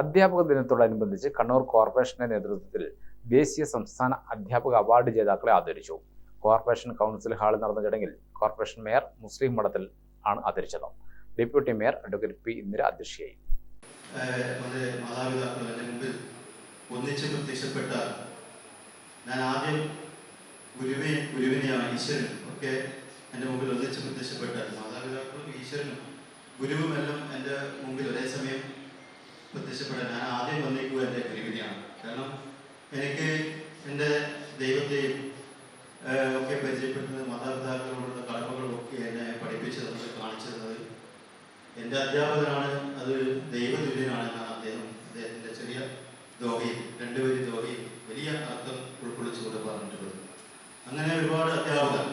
അധ്യാപക ദിനത്തോടനുബന്ധിച്ച് കണ്ണൂർ കോർപ്പറേഷന്റെ നേതൃത്വത്തിൽ ദേശീയ സംസ്ഥാന അധ്യാപക അവാർഡ് ജേതാക്കളെ ആദരിച്ചു. കോർപ്പറേഷൻ കൗൺസിൽ ഹാളിൽ നടന്ന ചടങ്ങിൽ കോർപ്പറേഷൻ മേയർ മുസ്ലിം മഠത്തിൽ ആണ് ആദരിച്ചത്. Deputy mayor advocate P Indira അധ്യക്ഷയായി. ഒന്നിച്ച് ഞാൻ ഗുരുവിനെയാണ് ഒക്കെ എന്റെ മുമ്പിൽ ഒന്നിച്ച് പ്രത്യക്ഷപ്പെട്ട മാതാപിതാക്കളും ഈശ്വരനും എന്റെ മുമ്പിൽ ഒരേ സമയം പ്രത്യക്ഷപ്പെടാൻ ഞാൻ ആദ്യം വന്നേക്കുക എന്റെ പരിമിതിയാണ് കാരണം എനിക്ക് എന്റെ ദൈവത്തെയും ഒക്കെ പരിചയപ്പെടുന്നത് മാതാപിതാക്കളോടുള്ള ഒക്കെ എന്നെ പഠിപ്പിച്ചു തന്നത് കാണിച്ചു തന്നത് എന്റെ അധ്യാപകനാണ് അത് ദൈവതുല്യനാണ് എന്നാണ് അദ്ദേഹം അദ്ദേഹത്തിന്റെ ചെറിയ ദോഹയും രണ്ടുപേരും ദോഹയും വലിയ അർത്ഥം ഉൾക്കൊള്ളിച്ചുകൊണ്ട് പറഞ്ഞിട്ടുള്ളത്. അങ്ങനെ ഒരുപാട് അധ്യാപകർ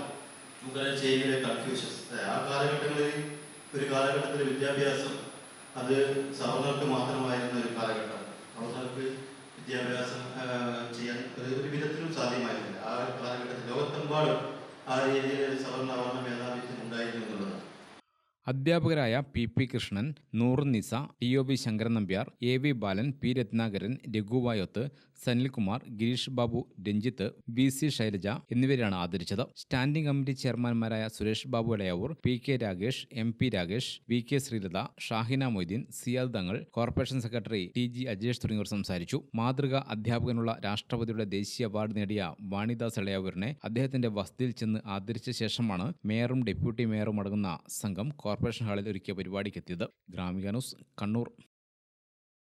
നമുക്കറിയാം ചെയ്യുന്ന കൺഫ്യൂഷൻസ് ആ കാലഘട്ടങ്ങളിൽ ഒരു കാലഘട്ടത്തിൽ വിദ്യാഭ്യാസം അത് സവർണർക്ക് സവർണർക്ക് വിദ്യാഭ്യാസം ചെയ്യാൻ ഒരു വിധത്തിലും സാധ്യമായിരുന്നില്ല ആ കാലഘട്ടത്തിൽ ലോകത്തെമ്പാടും ആ രീതിയിൽ സവർണ അവർണ മേധാവിത്വം അധ്യാപകരായ P P Krishnan Noorunisa T O B Sankaran Nambiar A V Balan P Ratnakaran രഘുവായൊത്ത് Sanilkumar Girish Babu Ranjith V C Shailaja എന്നിവരെയാണ് ആദരിച്ചത്. Standing committee ചെയർമാൻമാരായ Suresh Babu Elayavoor P K Ragesh M P Ragesh V K Sreelatha Shahina Moideen Siyad Thangal corporation secretary T G Ajesh തുടങ്ങിയവർ സംസാരിച്ചു. മാതൃക അധ്യാപകനുള്ള രാഷ്ട്രപതിയുടെ ദേശീയ award നേടിയ വാണിദാസ് ഇളയാവൂരിനെ അദ്ദേഹത്തിന്റെ വസതിയിൽ ചെന്ന് ആദരിച്ച ശേഷമാണ് മേയറും ഡെപ്യൂട്ടി മേയറും അടങ്ങുന്ന സംഘം കോർപ്പറേഷൻ ഹാളിൽ ഒരുക്കിയ പരിപാടിക്കെത്തിയത് ഗ്രാമിക ന്യൂസ് കണ്ണൂർ.